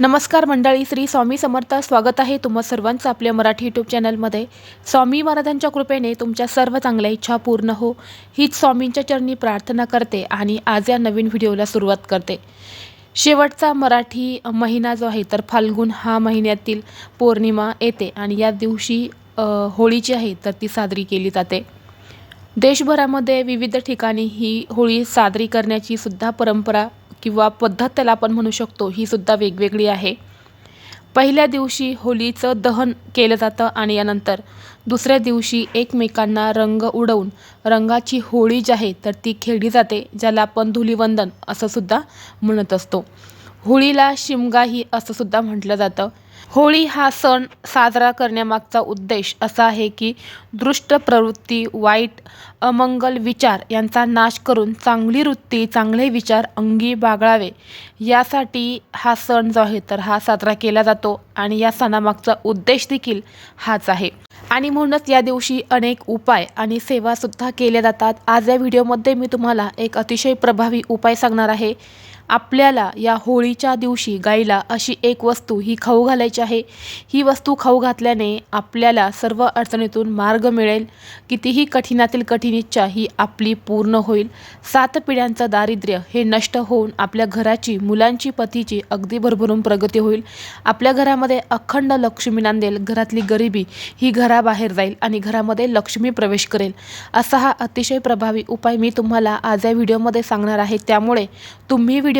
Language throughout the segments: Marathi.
नमस्कार मंडळी श्री स्वामी समर्थ स्वागत आहे तुम्हा सर्वांचं आपल्या मराठी यूट्यूब चॅनलमध्ये. स्वामी महाराजांच्या कृपेने तुमच्या सर्व चांगल्या इच्छा पूर्ण हो. हीच स्वामींच्या चरणी प्रार्थना करते आणि आज या नवीन व्हिडिओला सुरुवात करते. शेवटचा मराठी महिना जो आहे तर फाल्गुन हा महिन्यातील पौर्णिमा येते आणि या दिवशी होळी जी आहे तर ती साजरी केली जाते. देशभरामध्ये विविध ठिकाणी ही होळी साजरी करण्याची सुद्धा परंपरा किंवा पद्धत त्याला आपण म्हणू शकतो ही सुद्धा वेगवेगळी आहे. पहिल्या दिवशी होळीचं दहन केलं जातं आणि यानंतर दुसऱ्या दिवशी एकमेकांना रंग उडवून रंगाची होळी जी आहे तर ती खेळली जाते ज्याला आपण धुलीवंदन असं सुद्धा म्हणत असतो. होळीला शिमगाही असं सुद्धा म्हटलं जातं. होळी हा सण साजरा करण्यामागचा उद्देश असा आहे की दृष्ट प्रवृत्ती वाईट अमंगल विचार यांचा नाश करून चांगली वृत्ती चांगले विचार अंगी बागळावे. यासाठी हा सण जो आहे तर हा साजरा केला जातो आणि या सणामागचा उद्देश देखील हाच आहे. आणि म्हणूनच या दिवशी अनेक उपाय आणि सेवासुद्धा केल्या जातात. आज या व्हिडिओमध्ये मी तुम्हाला एक अतिशय प्रभावी उपाय सांगणार आहे. आपल्याला या होळीच्या दिवशी गाईला अशी एक वस्तू ही खाऊ घालायची आहे. ही वस्तू खाऊ घातल्याने आपल्याला सर्व अडचणीतून मार्ग मिळेल. कितीही कठीणातील कठीण इच्छा ही आपली पूर्ण होईल. सात पिढ्यांचं दारिद्र्य हे नष्ट होऊन आपल्या घराची मुलांची पतीची अगदी भरभरून प्रगती होईल. आपल्या घरामध्ये अखंड लक्ष्मी नांदेल घरातली गरिबी ही घराबाहेर जाईल आणि घरामध्ये लक्ष्मी प्रवेश करेल. असा हा अतिशय प्रभावी उपाय मी तुम्हाला आज या व्हिडिओमध्ये सांगणार आहे. त्यामुळे तुम्ही व्हिडिओ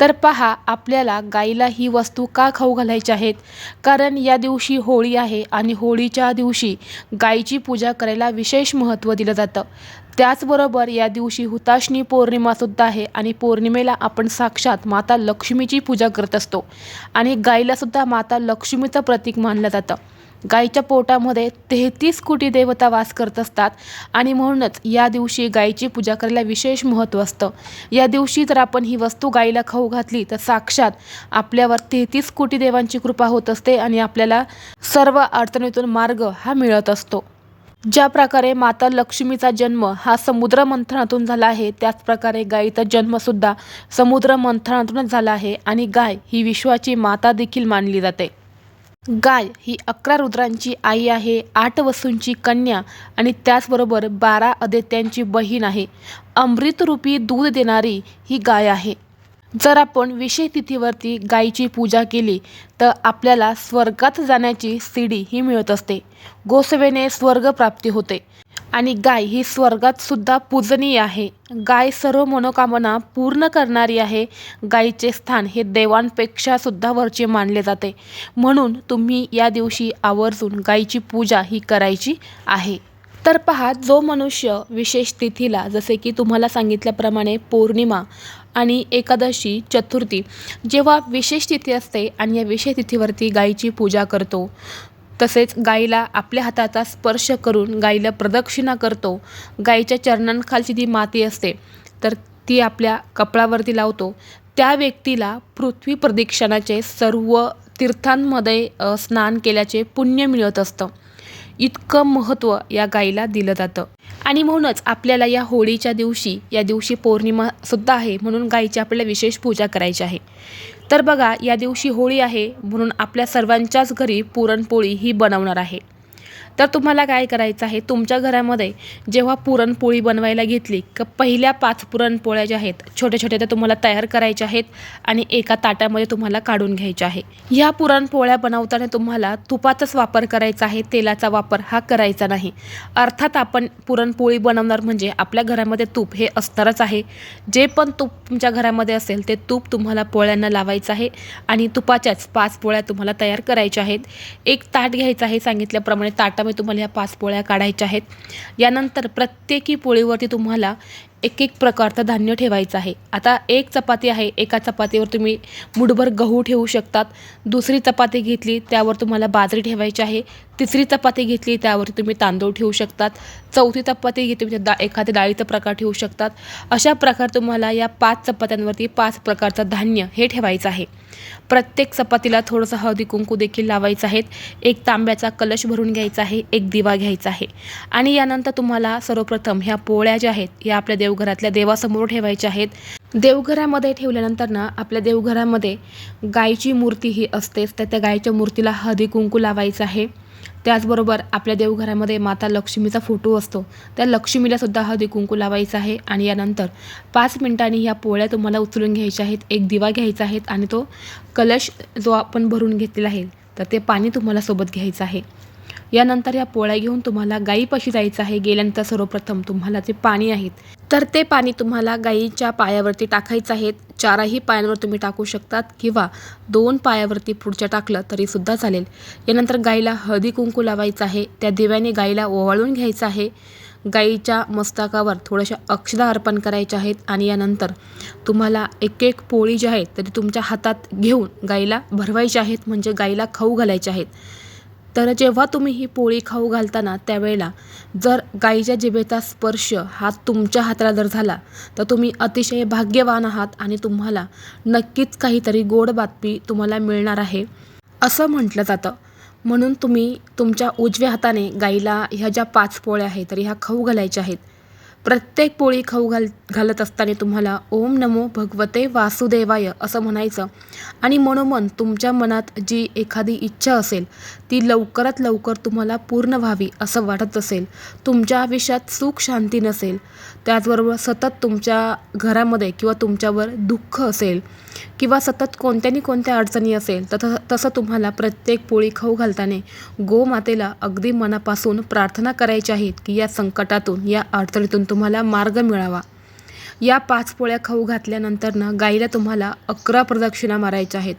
तर पहा आपल्याला गाईला ही वस्तू का खाऊ घालायची आहेत? कारण या दिवशी होळी आहे आणि होळीच्या दिवशी गाईची पूजा करायला विशेष महत्त्व दिलं जातं. त्याचबरोबर या दिवशी हुताशनी पौर्णिमासुद्धा आहे आणि पौर्णिमेला आपण साक्षात माता लक्ष्मीची पूजा करत असतो आणि गाईलासुद्धा माता लक्ष्मीचं प्रतीक मानलं जातं. गाईच्या पोटामध्ये तेहतीस कोटी देवता वास करत असतात. आणि म्हणूनच या दिवशी गाईची पूजा करायला विशेष महत्त्व असतं. या दिवशी जर आपण ही वस्तू गाईला खाऊ घातली तर साक्षात आपल्यावर तेहतीस कोटी देवांची कृपा होत असते आणि आपल्याला सर्व अडचणीतून मार्ग हा मिळत असतो. ज्या प्रकारे माता लक्ष्मीचा जन्म हा समुद्र मंथनातून झाला आहे त्याचप्रकारे गायीचा जन्मसुद्धा समुद्र मंथनातूनच झाला आहे आणि गाय ही विश्वाची माता देखील मानली जाते. गाय ही अकरा रुद्रांची आई आहे आठ वसूंची कन्या आणि त्याचबरोबर बारा अदित्यांची बहीण आहे. अमृतरूपी दूध देणारी ही गाय आहे. जर आपण विषय तिथीवरती गायीची पूजा केली तर आपल्याला स्वर्गात जाण्याची सीडी ही मिळत असते. गोसवेने स्वर्ग प्राप्ती होते. आणि गाय ही स्वर्गात सुद्धा पूजनीय आहे. गाय सर्व मनोकामना पूर्ण करणारी आहे. गायीचे स्थान हे देवांपेक्षा सुद्धा वरचे मानले जाते. म्हणून तुम्ही या दिवशी आवर्जून गायीची पूजा ही करायची आहे. तर पहा जो मनुष्य विशेष तिथीला जसे की तुम्हाला सांगितल्याप्रमाणे पौर्णिमा आणि एकादशी चतुर्थी जेव्हा विशेष तिथी असते आणि या विशेष तिथीवरती गायीची पूजा करतो तसेच गाईला आपल्या हाताचा स्पर्श करून गाईला प्रदक्षिणा करतो. गाईच्या चरणांखालची जी माती असते तर ती आपल्या कपळावरती लावतो. त्या व्यक्तीला पृथ्वी प्रदक्षिणाचे सर्व तीर्थांमध्ये स्नान केल्याचे पुण्य मिळत असतं. इतकं महत्त्व या गाईला दिलं जातं. आणि म्हणूनच आपल्याला या होळीच्या दिवशी या दिवशी पौर्णिमासुद्धा आहे म्हणून गाईची आपल्याला विशेष पूजा करायची आहे. तर बघा या दिवशी होळी आहे म्हणून आपल्या सर्वांच्याच घरी पुरणपोळी ही बनवणार आहे. तर तुम्हाला काय करायचं आहे? तुमच्या घरामध्ये जेव्हा पुरणपोळी बनवायला घेतली का पहिल्या पाच पुरणपोळ्या ज्या आहेत छोट्या छोट्या त्या तुम्हाला तयार करायच्या आहेत आणि एका ताटामध्ये तुम्हाला काढून घ्यायच्या आहे. ह्या पुरणपोळ्या बनवताना तुम्हाला तुपाचाच वापर करायचा आहे तेलाचा वापर हा करायचा नाही. अर्थात आपण पुरणपोळी बनवणार म्हणजे आपल्या घरामध्ये तूप हे असणारच आहे. जे पण तूप तुमच्या घरामध्ये असेल ते तूप तुम्हाला पोळ्यांना लावायचं आहे आणि तुपाच्याच पाच पोळ्या तुम्हाला तयार करायच्या आहेत. एक ताट घ्यायचं आहे सांगितल्याप्रमाणे त्यामुळे तुम्हाला ह्या पाच पोळ्या काढायच्या आहेत. यानंतर प्रत्येकी पोळीवरती तुम्हाला एक एक प्रकारचं धान्य ठेवायचं आहे. आता एक चपाती आहे. एका चपातीवर तुम्ही मुठभर गहू ठेवू शकतात. दुसरी चपाती घेतली त्यावर तुम्हाला बाजरी ठेवायची आहे. तिसरी चपाती घेतली त्यावर तुम्ही तांदूळ ठेवू शकतात. चौथी चपाती घेतली म्हणजे दा एखाद्या डाळीचा प्रकार ठेवू शकतात. अशा प्रकार तुम्हाला या पाच चपात्यांवरती पाच प्रकारचं धान्य हे ठेवायचं आहे. प्रत्येक चपातीला थोडंसं हळदी कुंकू देखील लावायचं आहे एक तांब्याचा कलश भरून घ्यायचा आहे एक दिवा घ्यायचा आहे. आणि यानंतर तुम्हाला सर्वप्रथम ह्या पोळ्या ज्या आहेत या आपल्या देवघरातल्या देवासमोर ठेवायच्या आहेत. देवघरामध्ये ठेवल्यानंतर ना आपल्या देवघरामध्ये गायची मूर्ती ही असतेच तर त्या गायच्या मूर्तीला हळदी कुंकू लावायचं आहे. त्याचबरोबर आपल्या देवघरामध्ये माता लक्ष्मीचा फोटो असतो. त्या लक्ष्मीलासुद्धा हळदी कुंकू लावायचा आहे आणि यानंतर पाच मिनिटांनी ह्या पोळ्या तुम्हाला उचलून घ्यायच्या आहेत. एक दिवा घ्यायचा आहे आणि तो कलश जो आपण भरून घेतलेला आहे तर ते पाणी तुम्हाला सोबत घ्यायचं आहे. यानंतर या पोळ्या घेऊन तुम्हाला गाईपाशी जायचं आहे. गेल्यानंतर सर्वप्रथम तुम्हाला जे पाणी आहेत तर ते पाणी तुम्हाला गाईच्या पायावरती टाकायचं आहे. चारही पायांवर तुम्ही टाकू शकतात किंवा दोन पायावरती पुढच्या टाकलं तरीसुद्धा चालेल. यानंतर गाईला हळदी कुंकू लावायचं आहे. त्या दिव्याने गाईला ओवाळून घ्यायचं आहे. गाईच्या मस्तकावर थोड्याशा अक्षदा अर्पण करायच्या आहेत आणि यानंतर तुम्हाला एक एक पोळी जी आहे तरी तुमच्या हातात घेऊन गाईला भरवायचे आहेत. म्हणजे गाईला खाऊ घालायच्या आहेत. तर जेव्हा तुम्ही ही पोळी खाऊ घालताना त्यावेळेला जर गाईच्या जिभेचा स्पर्श हा तुमच्या हाताला जर झाला तर तुम्ही अतिशय भाग्यवान आहात आणि तुम्हाला नक्कीच काहीतरी गोड बातमी तुम्हाला मिळणार आहे. असं म्हटलं जातं. म्हणून तुम्ही तुमच्या उजव्या हाताने गाईला ह्या ज्या पाच पोळ्या आहेत तर ह्या खाऊ घालायच्या आहेत. प्रत्येक पोळी खाऊ घाल घालत असताना तुम्हाला ओम नमो भगवते वासुदेवाय असं म्हणायचं. आणि मनोमन तुमच्या मनात जी एखादी इच्छा असेल ती लवकरात लवकर तुम्हाला पूर्ण व्हावी असं वाटत असेल. तुमच्या आयुष्यात सुख शांती नसेल त्याचबरोबर सतत तुमच्या घरामध्ये किंवा तुमच्यावर दुःख असेल किंवा सतत कोणत्या नि कोणत्या अडचणी असेल तर तसं तसं तुम्हाला प्रत्येक पोळी खाऊ घालताना गोमातेला अगदी मनापासून प्रार्थना करायची आहेत की या संकटातून या अडचणीतून तुम्हाला मार्ग मिळावा. या पाच पोळ्या खाऊ घातल्यानंतर ना गाईला तुम्हाला अकरा प्रदक्षिणा मारायच्या आहेत.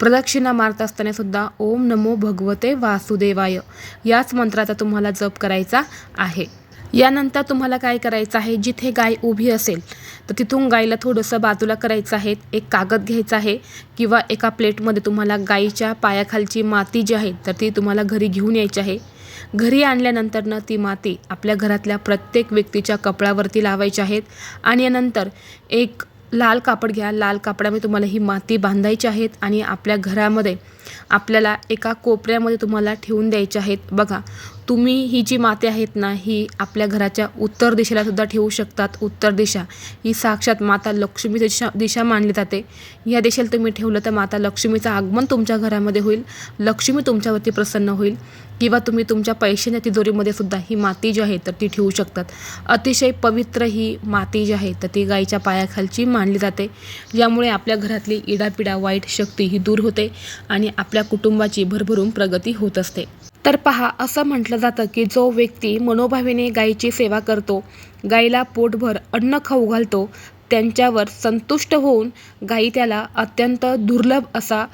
प्रदक्षिणा मारत असताना सुद्धा ओम नमो भगवते वासुदेवाय याच मंत्राचा तुम्हाला जप करायचा आहे. यानंतर तुम्हाला काय करायचं आहे? जिथे गाय उभी असेल तर तिथून गायला थोडंसं बाजूला करायचं आहे. एक कागद घ्यायचा आहे किंवा एका प्लेटमध्ये तुम्हाला गाईच्या पायाखालची माती जी आहे तर ती तुम्हाला घरी घेऊन यायची आहे. घरी आणल्यानंतरनं ती माती आपल्या घरातल्या प्रत्येक व्यक्तीच्या कपड्यावरती लावायची आहेत. आणि यानंतर एक लाल कापड घ्या. लाल कापडामध्ये तुम्हाला ही माती बांधायची आहेत आणि आपल्या घरामध्ये आपल्याला एका कोपऱ्यामध्ये तुम्हाला ठेवून द्यायचे आहेत. बघा तुम्ही ही जी माती आहेत ना ही आपल्या घराच्या उत्तर दिशेला सुद्धा ठेवू शकतात. उत्तर दिशा. ही साक्षात माता लक्ष्मी दिशा दिशा मानली जाते. या दिशेला तुम्ही ठेवलं तर माता लक्ष्मीचं आगमन तुमच्या घरामध्ये होईल. लक्ष्मी तुमच्यावरती प्रसन्न होईल. किंवा तुम्ही तुमच्या पैशांच्या तिजोरीमध्ये सुद्धा ही माती जी आहे तर ती ठेवू शकतात. अतिशय पवित्र ही माती जी आहे तर ती गाईच्या पायाखालची मानली जाते. यामुळे आपल्या घरातली इडापिडा वाईट शक्ती ही दूर होते आणि आपल्या कुटुंबाची भरभरून प्रगती होत असते. तर पहा असं म्हटलं जातं की जो व्यक्ती मनोभावेने गायीची सेवा करतो गाईला पोटभर अन्न खाऊ घालतो त्यांच्यावर संतुष्ट होऊन गायी त्याला अत्यंत दुर्लभ असा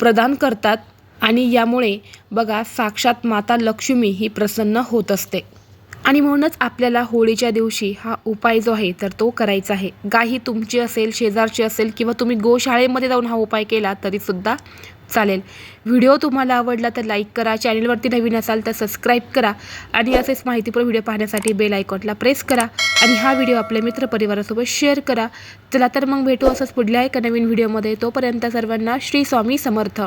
प्रदान करतात. आणि यामुळे बघा साक्षात माता लक्ष्मी ही प्रसन्न होत असते. आणि म्हणूनच आपल्याला होळीच्या दिवशी हा उपाय जो आहे तर तो करायचा आहे. गाही तुमची असेल शेजारची असेल किंवा तुम्ही गोशाळेमध्ये जाऊन हा उपाय केला तरीसुद्धा चालेल. व्हिडिओ तुम्हाला आवडला तर लाईक करा चॅनलवरती नवीन असाल तर सबस्क्राईब करा आणि असेच माहितीपूर्ण व्हिडिओ पाहण्यासाठी बेल आयकॉनला प्रेस करा आणि हा व्हिडिओ आपल्या मित्रपरिवारासोबत शेअर करा. चला तर मग भेटू असंच पुढल्या एका नवीन व्हिडिओमध्ये. तोपर्यंत सर्वांना श्री स्वामी समर्थ.